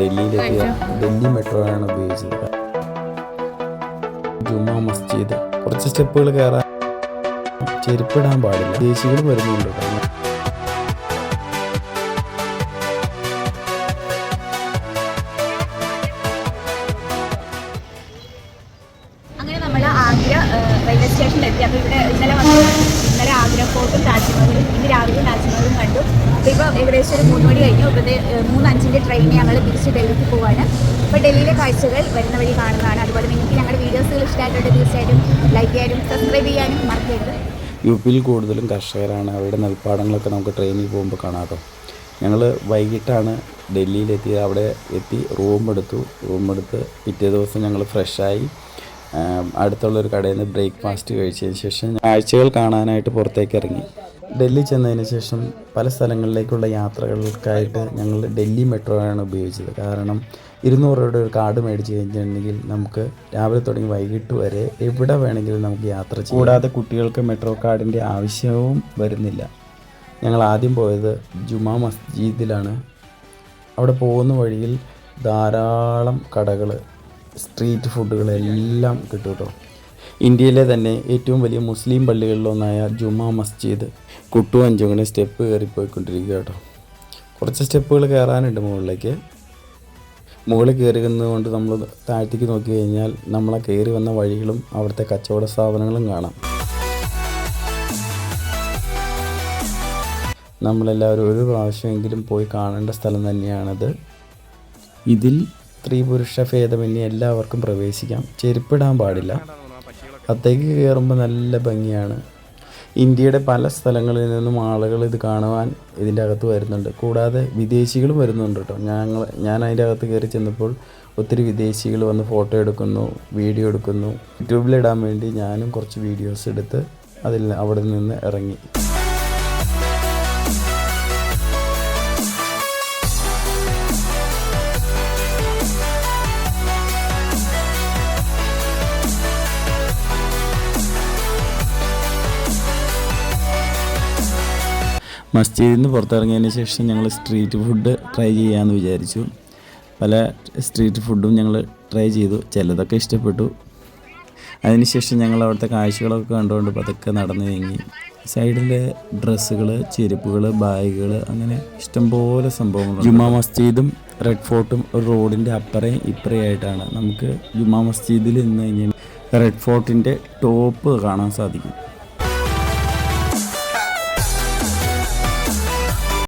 ഡൽഹിയിലെത്തിയ Delhi metro ആണ് ഉപയോഗിച്ചത്. ജുമാ മസ്ജിദ്. കുറച്ച് സ്റ്റെപ്പുകൾ കയറാൻ ചെരുപ്പിടാൻ പാടില്ല. ദേശികൾ വരുന്നുണ്ട്. കാരണം റെയിൽവേ അപ്പോൾ ഇവിടെ ഇന്നലെ വന്നു ഇന്നലെ ആഗ്ര ഫോർട്ടും താജ്മഹലും ഇന്ന് രാവിലെ ഏകദേശം ഒരു മൂന്ന് മണി കഴിഞ്ഞു. ഇപ്പോൾ മൂന്നഞ്ചിന്റെ ട്രെയിൻ ഞങ്ങൾ തിരിച്ച് ഡൽഹിക്ക് പോവാണ്. അപ്പോൾ ഡൽഹിയിലെ കാഴ്ചകൾ വരുന്ന വഴി കാണുന്നതാണ്. അതുപോലെ നിങ്ങൾക്ക് ഞങ്ങളുടെ വീഡിയോസുകൾ ഇഷ്ടമായിട്ടുണ്ട്. തീർച്ചയായിട്ടും ലൈക്ക് ചെയ്യാനും സബ്സ്ക്രൈബ് ചെയ്യാനും മറക്കരുത്. യു പിയിൽ കൂടുതലും കർഷകരാണ്. അവരുടെ നെൽപ്പാടങ്ങളൊക്കെ നമുക്ക് ട്രെയിനിൽ പോകുമ്പോൾ കാണാം ഞങ്ങൾ വൈകിട്ടാണ് ഡൽഹിയിലെത്തിയത്. അവിടെ എത്തി റൂം എടുത്തു. റൂം എടുത്ത് പിറ്റേ ദിവസം ഞങ്ങൾ ഫ്രഷായി അടുത്തുള്ള ഒരു കടയിൽ നിന്ന് ബ്രേക്ക്ഫാസ്റ്റ് കഴിച്ചതിന് ശേഷം ആഴ്ചകൾ കാണാനായിട്ട് പുറത്തേക്ക് ഇറങ്ങി. ഡൽഹി ചെന്നതിന് ശേഷം പല സ്ഥലങ്ങളിലേക്കുള്ള യാത്രകൾക്കായിട്ട് ഞങ്ങൾ ഡൽഹി മെട്രോ ആണ് ഉപയോഗിച്ചത്. കാരണം ഇരുന്നൂറ് രൂപയുടെ ഒരു കാർഡ് മേടിച്ച് കഴിഞ്ഞിട്ടുണ്ടെങ്കിൽ നമുക്ക് രാവിലെ തുടങ്ങി വൈകിട്ട് വരെ എവിടെ വേണമെങ്കിലും നമുക്ക് യാത്ര ചെയ്യാം. കൂടാതെ കുട്ടികൾക്ക് മെട്രോ കാർഡിന്റെ ആവശ്യവും വരുന്നില്ല. ഞങ്ങൾ ആദ്യം പോയത് ജുമാ മസ്ജിദിലാണ്. അവിടെ പോകുന്ന വഴിയിൽ ധാരാളം കടകൾ സ്ട്രീറ്റ് ഫുഡുകൾ എല്ലാം കിട്ടും കേട്ടോ. ഇന്ത്യയിലെ തന്നെ ഏറ്റവും വലിയ മുസ്ലിം പള്ളികളിലൊന്നായ ജുമാ മസ്ജിദ്. കുട്ടു കൂടെ സ്റ്റെപ്പ് കയറിപ്പോയിക്കൊണ്ടിരിക്കുക കേട്ടോ. കുറച്ച് സ്റ്റെപ്പുകൾ കയറാനുണ്ട് മുകളിലേക്ക്. മുകളിൽ കയറി കൊണ്ട് നമ്മൾ താഴത്തേക്ക് നോക്കി കഴിഞ്ഞാൽ നമ്മളെ കയറി വന്ന വഴികളും അവിടുത്തെ കച്ചവട സ്ഥാപനങ്ങളും കാണാം. നമ്മളെല്ലാവരും ഒരു പ്രാവശ്യമെങ്കിലും പോയി കാണേണ്ട സ്ഥലം തന്നെയാണത്. ഇതിൽ സ്ത്രീ പുരുഷ ഭേദമന്യേ എല്ലാവർക്കും പ്രവേശിക്കാം. ചെരുപ്പിടാൻ പാടില്ല. അത്തേക്ക് കയറുമ്പോൾ നല്ല ഭംഗിയാണ്. ഇന്ത്യയുടെ പല സ്ഥലങ്ങളിൽ നിന്നും ആളുകൾ ഇത് കാണുവാൻ ഇതിന്റെ അകത്ത് വരുന്നുണ്ട്. കൂടാതെ വിദേശികളും വരുന്നുണ്ട് കേട്ടോ. ഞങ്ങൾ ഞാൻ അതിന്റെ അകത്ത് കയറി ചെന്നപ്പോൾ ഒത്തിരി വിദേശികൾ വന്ന് ഫോട്ടോ എടുക്കുന്നു വീഡിയോ എടുക്കുന്നു. യൂട്യൂബിലിടാൻ വേണ്ടി ഞാനും കുറച്ച് വീഡിയോസ് എടുത്ത് അതിൽ അവിടെ നിന്ന് ഇറങ്ങി. മസ്ജിദിൽ നിന്ന് പുറത്തിറങ്ങിയതിന് ശേഷം ഞങ്ങൾ സ്ട്രീറ്റ് ഫുഡ് ട്രൈ ചെയ്യാമെന്ന് വിചാരിച്ചു. പല സ്ട്രീറ്റ് ഫുഡും ഞങ്ങൾ ട്രൈ ചെയ്തു. ചിലതൊക്കെ ഇഷ്ടപ്പെട്ടു. അതിനുശേഷം ഞങ്ങൾ അവിടുത്തെ കാഴ്ചകളൊക്കെ കണ്ടുകൊണ്ട് പതുക്കെ നടന്നു നീങ്ങി. സൈഡിലെ ഡ്രസ്സുകൾ ചെരുപ്പുകൾ ബാഗുകൾ അങ്ങനെ ഇഷ്ടംപോലെ സംഭവങ്ങൾ ജുമാ മസ്ജിദും റെഡ് ഫോർട്ടും ഒരു റോഡിന്റെ അപ്പറയും ഇപ്പറയായിട്ടാണ് നമുക്ക് ജുമാ മസ്ജിദിൽ നിന്ന് കഴിഞ്ഞാൽ റെഡ് ഫോർട്ടിന്റെ ടോപ്പ് കാണാൻ സാധിക്കും.